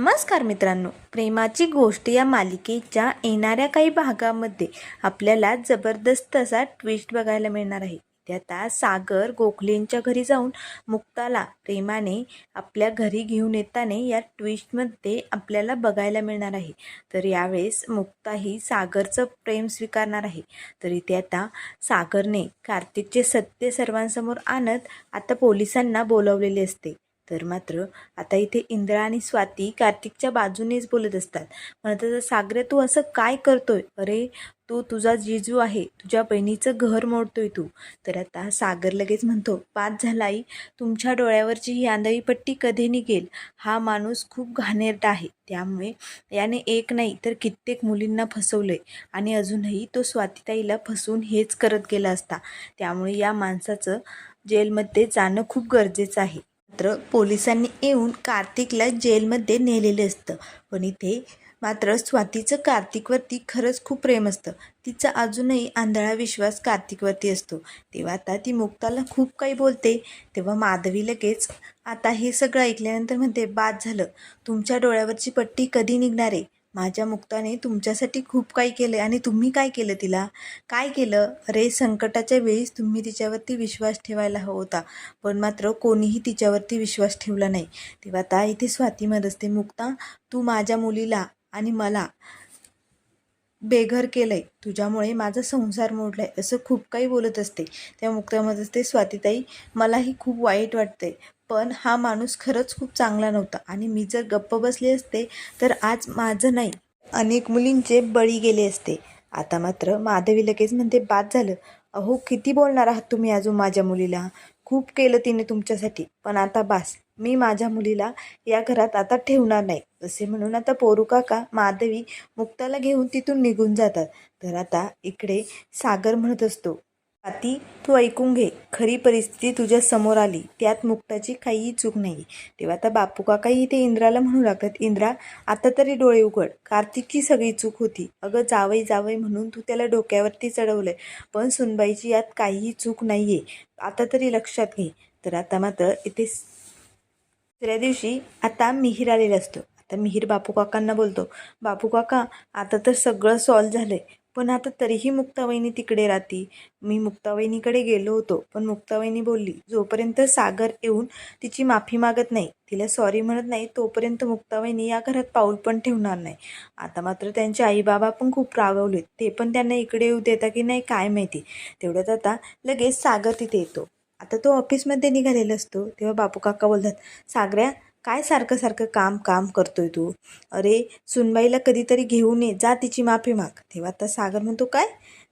नमस्कार मित्रांनो. प्रेमाची गोष्ट या मालिकेच्या येणाऱ्या काही भागामध्ये आपल्याला जबरदस्त असा ट्विस्ट बघायला मिळणार आहे. ते आता सागर गोखलेंच्या घरी जाऊन मुक्ताला प्रेमाने आपल्या घरी घेऊन येताना या ट्विस्टमध्ये आपल्याला बघायला मिळणार आहे. तर यावेळेस मुक्ता ही सागरचं प्रेम स्वीकारणार आहे. तर इथे आता सागरने कार्तिकचे सत्य सर्वांसमोर आणत आता पोलिसांना बोलवलेले असते. तर मात्र आता इथे इंद्रा आणि स्वाती कार्तिकच्या बाजूनेच बोलत असतात. म्हणत सागरे तू असं काय करतोय? अरे तो तुझा जिजू आहे. तुझ्या बहिणीचं घर मोडतोय तू. तर आता सागर लगेच म्हणतो पाच झाला आई. तुमच्या डोळ्यावरची ही आंधळी पट्टी कधी निघेल? हा माणूस खूप घाणेरडा आहे. त्यामुळे याने एक नाही तर कित्येक मुलींना फसवलंय. आणि अजूनही तो स्वातीताईला फसवून हेच करत गेला असता. त्यामुळे या माणसाचं जेलमध्ये जाणं खूप गरजेचं आहे. मात्र पोलिसांनी येऊन कार्तिकला जेलमध्ये नेलेलं असतं. पण इथे मात्र स्वातीचं कार्तिकवरती खरंच खूप प्रेम असतं. तिचा अजूनही आंधळा विश्वास कार्तिकवरती असतो. तेव्हा आता ती मुक्ताला खूप काही बोलते. तेव्हा माधवी लगेच आता हे सगळं ऐकल्यानंतर म्हणते बाद झालं. तुमच्या डोळ्यावरची पट्टी कधी निघणार आहे? माझ्या मुक्ताने तुमच्यासाठी खूप काही केलं आणि तुम्ही काय केलं तिला? काय केलं? अरे संकटाच्या वेळीस तुम्ही तिच्यावरती विश्वास ठेवायला हवा होता. पण मात्र कोणीही तिच्यावरती विश्वास ठेवला नाही. तेव्हा आता इथे स्वातीमध्ये असते मुक्ता तू माझ्या मुलीला आणि मला बेघर केलंय. तुझ्यामुळे माझा संसार मोडलाय असं खूप काही बोलत असते. त्या मुक्तामध्ये असते स्वातीताई मलाही खूप वाईट वाटतंय. पण हा माणूस खरंच खूप चांगला नव्हता आणि मी जर गप्प बसले असते तर आज माझं नाही. अनेक मुलींचे बळी गेले असते. आता मात्र माधवी लगेच म्हणते बाद झालं. अहो किती बोलणार आहात तुम्ही अजून माझ्या मुलीला? खूप केलं तिने तुमच्यासाठी. पण आता बास. मी माझ्या मुलीला या घरात आता ठेवणार नाही. असे म्हणून आता पोरू काका माधवी मुक्ताला घेऊन तिथून निघून जातात. तर आता इकडे सागर म्हणत असतो स्वाती तू ऐकून घे. खरी परिस्थिती तुझ्या समोर आली. त्यात मुक्ताची काहीही चूक नाही. तेव्हा आता बापू काकाही इथे इंद्राला म्हणू लागतात इंद्रा आता तरी डोळे उघड. कार्तिकची सगळी चूक होती. अगं जावई जावई म्हणून तू त्याला डोक्यावरती चढवलंय. पण सुनबाईची यात काहीही चूक नाही आहे आता तरी लक्षात घे. तर आता मात्र इथे दुसऱ्या दिवशी आता मिहीर आलेला असतो. आता मिहीर बापू काकांना बोलतो बापू काका आता तर सगळं सॉल्व आहे पण आता तरीही मुक्तावहिनी तिकडे राहती. मी मुक्तावहिनीकडे गेलो होतो पण मुक्तावहिनी बोलली जोपर्यंत सागर येऊन तिची माफी मागत नाही तिला सॉरी म्हणत नाही तोपर्यंत मुक्तावहिनी या घरात पाऊल पण ठेवणार नाही. आता मात्र त्यांचे आई बाबा पण खूप रागवलेत. ते पण त्यांना इकडे येऊ देता की नाही काय माहिती. तेवढ्यात आता लगेच सागर तिथे येतो. आता तो ऑफिसमध्ये निघालेला असतो. तेव्हा बापू काका बोलतात सागऱ्या काय सारखं सारखं काम काम करतोय तू? अरे सुनबाईला कधीतरी घेऊन ये जा तिची माफी माग. तेव्हा आता सागर म्हणतो काय?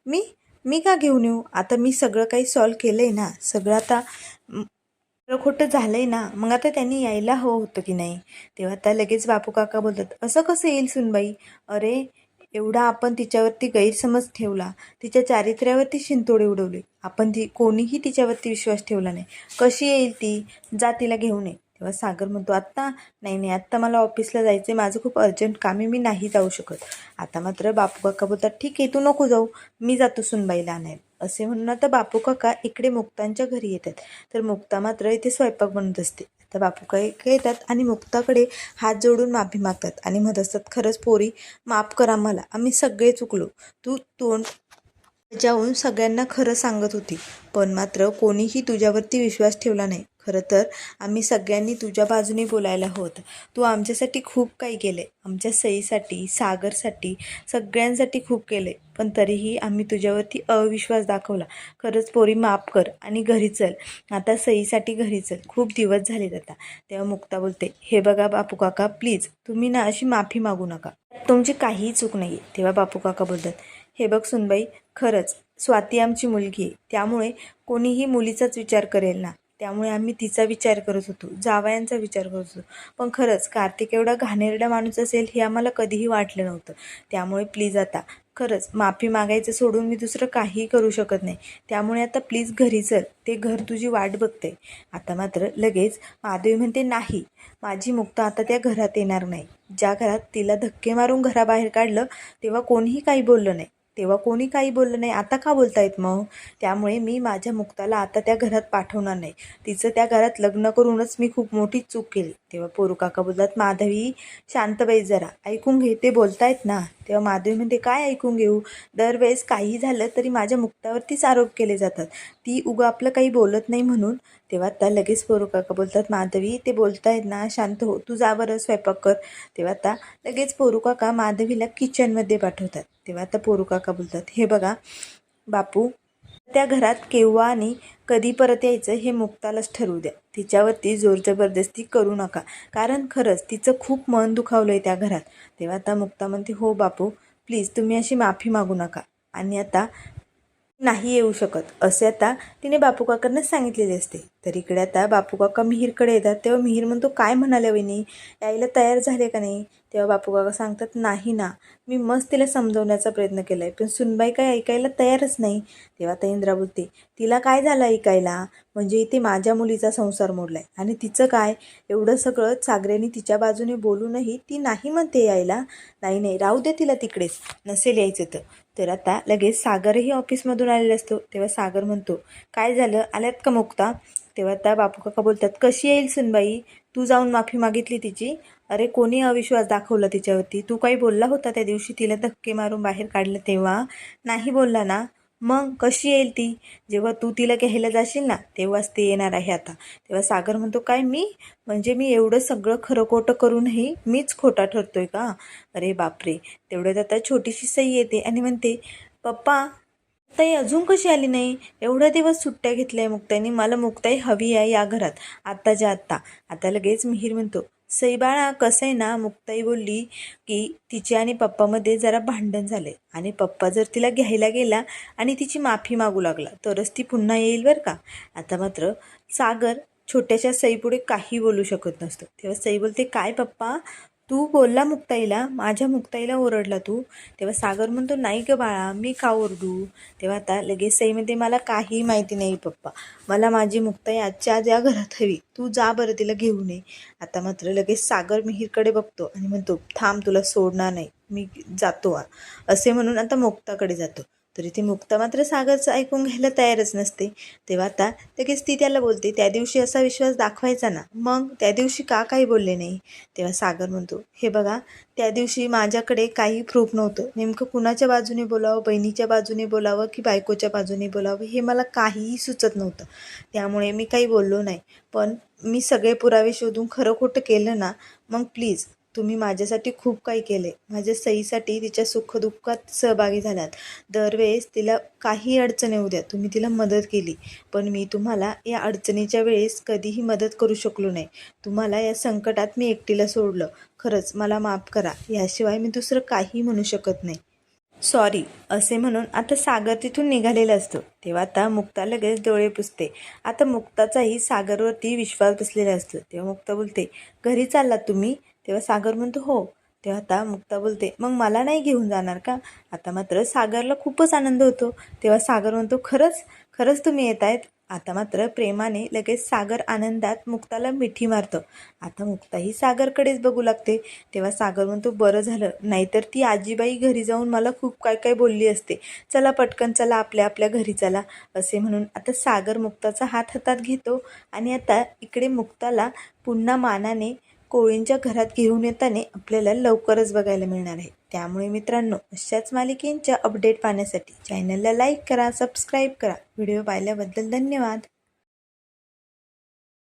मी मी का घेऊन येऊ? आता मी सगळं काही सॉल्व केलं आहे ना. सगळं आता खोटं झालं आहे ना. मग आता त्यांनी यायला हवं होतं की नाही? तेव्हा आता लगेच बापू काका बोलतात असं कसं येईल सुनबाई? अरे एवढा आपण तिच्यावरती गैरसमज ठेवला तिच्या चारित्र्यावरती शिंतोडे उडवले. आपण ती कोणीही तिच्यावरती विश्वास ठेवला नाही. कशी येईल ती जा तिला घेऊन ये तेव्हा सागर म्हणतो आत्ता नाही नाही आत्ता मला ऑफिसला जायचं आहे माझं खूप अर्जंट काम आहे. मी नाही जाऊ शकत. आता मात्र बापू काका बोलतात ठीक आहे तू नको जाऊ. मी जातो सुनबाईला आणायला. असे म्हणून आता बापू काका इकडे मुक्तांच्या घरी येतात. तर मुक्ता मात्र इथे स्वयंपाक बनत असते. तर बापू काही येतात आणि मुक्ताकडे हात जोडून माफी मागतात. आणि म्हणत असतात खरंच पोरी माफ करा मला आम्ही सगळे चुकलो. तू तोंड जाऊन सगळ्यांना खरं सांगत होती. पण मात्र कोणीही तुझ्यावरती विश्वास ठेवला नाही. खरं तर आम्ही सगळ्यांनी तुझ्या बाजूने बोलायला होतं. तू आमच्यासाठी खूप काही केले आमच्या सईसाठी सागरसाठी सगळ्यांसाठी खूप केले पण तरीही आम्ही तुझ्यावरती अविश्वास दाखवला. खरंच पोरी माफ कर आणि घरी चल. आता सईसाठी घरी चल. खूप दिवस झालेत आता. तेव्हा मुक्ता बोलते हे बघा बापू काका प्लीज तुम्ही ना अशी माफी मागू नका. तुमची काहीही चूक नाही आहे तेव्हा बापू काका बोलतात हे बघ सुनबाई खरंच स्वाती आमची मुलगी आहे. त्यामुळे कोणीही मुलीचाच विचार करेल ना. त्यामुळे आम्ही तिचा विचार करत होतो जावयांचा विचार करत होतो. पण खरंच कार्तिक एवढा घाणेरडा माणूस असेल हे आम्हाला कधीही वाटलं नव्हतं. त्यामुळे प्लीज आता खरंच माफी मागायचं सोडून मी दुसरं काहीही करू शकत नाही. त्यामुळे आता प्लीज घरी चल ते घर तुझी वाट बघते आता मात्र लगेच माधवी म्हणते नाही माझी मुक्ता आता त्या घरात येणार नाही. ज्या घरात तिला धक्के मारून घराबाहेर काढलं तेव्हा कोणीही काही बोललं नाही. तेव्हा कोणी काही बोललं नाही. आता का बोलतायत मग? त्यामुळे मी माझ्या मुक्ताला आता त्या घरात पाठवणार नाही. तिचं त्या घरात लग्न करूनच मी खूप मोठी चूक केली. तेव्हा पोरू काका बोलतात माधवी शांतबाई जरा ऐकून घे ते बोलतायत ना. तेव्हा माधवी म्हणते काय ऐकून घेऊ? दरवेळेस काही झालं तरी माझ्या मुक्तावरतीच आरोप केले जातात. ती उगं आपलं काही बोलत नाही म्हणून तेव्हा आता लगेच पोरू काका बोलतात माधवी ते बोलतायत ना शांत हो तू जा बरं स्वयंपाक कर. तेव्हा आता लगेच पोरू काका माधवीला किचनमध्ये पाठवतात. तेव्हा आता पोरू काका बोलतात हे बघा बापू त्या घरात केव्हा आणि कधी परत यायचं हे मुक्तालाच ठरवू द्या. तिच्यावरती जोर जबरदस्ती करू नका. कारण खरंच तिचं खूप मन दुखावलं आहे त्या घरात. तेव्हा आता मुक्ता म्हणते हो बापू प्लीज तुम्ही अशी माफी मागू नका. आणि आता नाही येऊ शकत. असे आता तिने बापूकाकांना सांगितलेले असते. तर इकडे आता बापू काका मिहीरकडे येतात. तेव्हा मिहीर म्हणतो काय म्हणाल्या वहिनी? यायला तयार झाले का नाही? तेव्हा बापू काका सांगतात नाही ना. मी मस्त तिला समजवण्याचा प्रयत्न केला आहे पण सुनबाई काय ऐकायला तयारच नाही. तेव्हा आता इंद्रा बोलते तिला काय झालं ऐकायला? म्हणजे इथे माझ्या मुलीचा संसार मोडला आहे आणि तिचं काय? एवढं सगळं सागरेने तिच्या बाजूने बोलूनही ती नाही म्हणते यायला. नाही नाही. राहू दे तिला तिकडेच. नसेल यायचं तर. तर आता लगेच सागरही ऑफिसमधून आलेला असतो. तेव्हा सागर म्हणतो काय झालं? आल्यात का मुक्ता? तेव्हा त्या बापू काका बोलतात कशी येईल सुनबाई? तू जाऊन माफी मागितली तिची? अरे कोणी अविश्वास दाखवला तिच्यावरती? तू काही बोलला होता त्या दिवशी? तिला धक्के मारून बाहेर काढलं तेव्हा? नाही बोलला ना. मग कशी येईल ती? जेव्हा तू तिला घ्यायला जाशील ना तेव्हाच ते येणार आहे आता. तेव्हा सागर म्हणतो काय मी? म्हणजे मी एवढं सगळं खरं खोटं करूनही मीच खोटा ठरतोय का? अरे बापरे तेवढ्यात आता छोटीशी सई येते आणि म्हणते पप्पा ताई अजून कशी आली नाही? एवढा दिवस सुट्ट्या घेतल्या आहे मुक्ताईने मला मुक्ताई हवी आहे या घरात. आत्ताच्या आत्ता. आता लगेच मिहीर म्हणतो सईबाळा कसं आहे ना मुक्ताई बोलली की तिची आणि पप्पामध्ये जरा भांडण झाले आणि पप्पा जर तिला घ्यायला गेला आणि तिची माफी मागू लागला तरच ती पुन्हा येईल बरं का? आता मात्र सागर छोट्याशा सईपुढे काही बोलू शकत नसतं. तेव्हा सई बोलते काय पप्पा? तू बोलला मुक्ताईला माझ्या मुक्ताईला ओरडला तू. तेव्हा सागर म्हणतो नाही ग बाळा मी का ओरडू? तेव्हा आता लगेच सईमध्ये मला काही माहिती नाही पप्पा. मला माझी मुक्ताई आजच्या आज या घरात हवी. तू जा बरं तिला घेऊन ये. आता मात्र लगेच सागर मिहीरकडे बघतो आणि म्हणतो थांब तुला सोडणार नाही. मी जातो आ." असे म्हणून आता मुक्ताकडे जातो. तरी ती मुक्ता मात्र सागरचं ऐकून घ्यायला तयारच नसते. तेव्हा आता लगेच ती त्याला बोलते त्या दिवशी असा विश्वास दाखवायचा ना. मग त्या दिवशी का काही बोलले नाही. तेव्हा सागर म्हणतो हे बघा त्या दिवशी माझ्याकडे काही प्रूफ नव्हतं. नेमकं कुणाच्या बाजूने बोलावं बहिणीच्या बाजूने बोलावं की बायकोच्या बाजूने बोलावं हे मला काहीही सुचत नव्हतं. त्यामुळे मी काही बोललो नाही. पण मी सगळे पुरावे शोधून खरं खोटं केलं ना मग प्लीज तुम्ही माझ्यासाठी खूप काही केले. माझ्या सईसाठी तिच्या सुखदुःखात सहभागी झालात. दरवेळेस तिला काही अडचण येऊ द्या. तुम्ही तिला मदत केली. पण मी तुम्हाला या अडचणीच्या वेळेस कधीही मदत करू शकलो नाही. तुम्हाला या संकटात मी एकटीला सोडलं. खरंच मला माफ करा. याशिवाय मी दुसरं काही म्हणू शकत नाही. सॉरी. असे म्हणून आता सागर तिथून निघालेला असतो. तेव्हा आता मुक्ता लगेच डोळे पुसते. आता मुक्ताचाही सागरवरती विश्वास बसलेला असतो. तेव्हा मुक्ता बोलते घरी चाललात तुम्ही? तेव्हा सागर म्हणतो हो. तेव्हा आता मुक्ता बोलते मग मला नाही घेऊन जाणार का? आता मात्र सागरला खूपच आनंद होतो. तेव्हा सागर म्हणतो खरंच खरंच तुम्ही येत आहेत आता मात्र प्रेमाने लगेच सागर आनंदात मुक्ताला मिठी मारतं. आता मुक्ताही सागरकडेच बघू लागते. तेव्हा सागर म्हणतो बरं झालं नाहीतर ती आजीबाई घरी जाऊन मला खूप काय काय बोलली असते. चला पटकन चला आपल्या आपल्या घरी चला असे म्हणून आता सागर मुक्ताचा हात हातात घेतो आणि आता इकडे मुक्ताला पुन्हा मानाने कोळींच्या घरात घेऊन येताना आपल्याला लवकरच बघायला मिळणार आहे. त्यामुळे मित्रांनो अशाच मालिकेंच्या अपडेट पाहण्यासाठी चॅनलला लाईक करा सबस्क्राईब करा. व्हिडिओ पाहिल्याबद्दल धन्यवाद.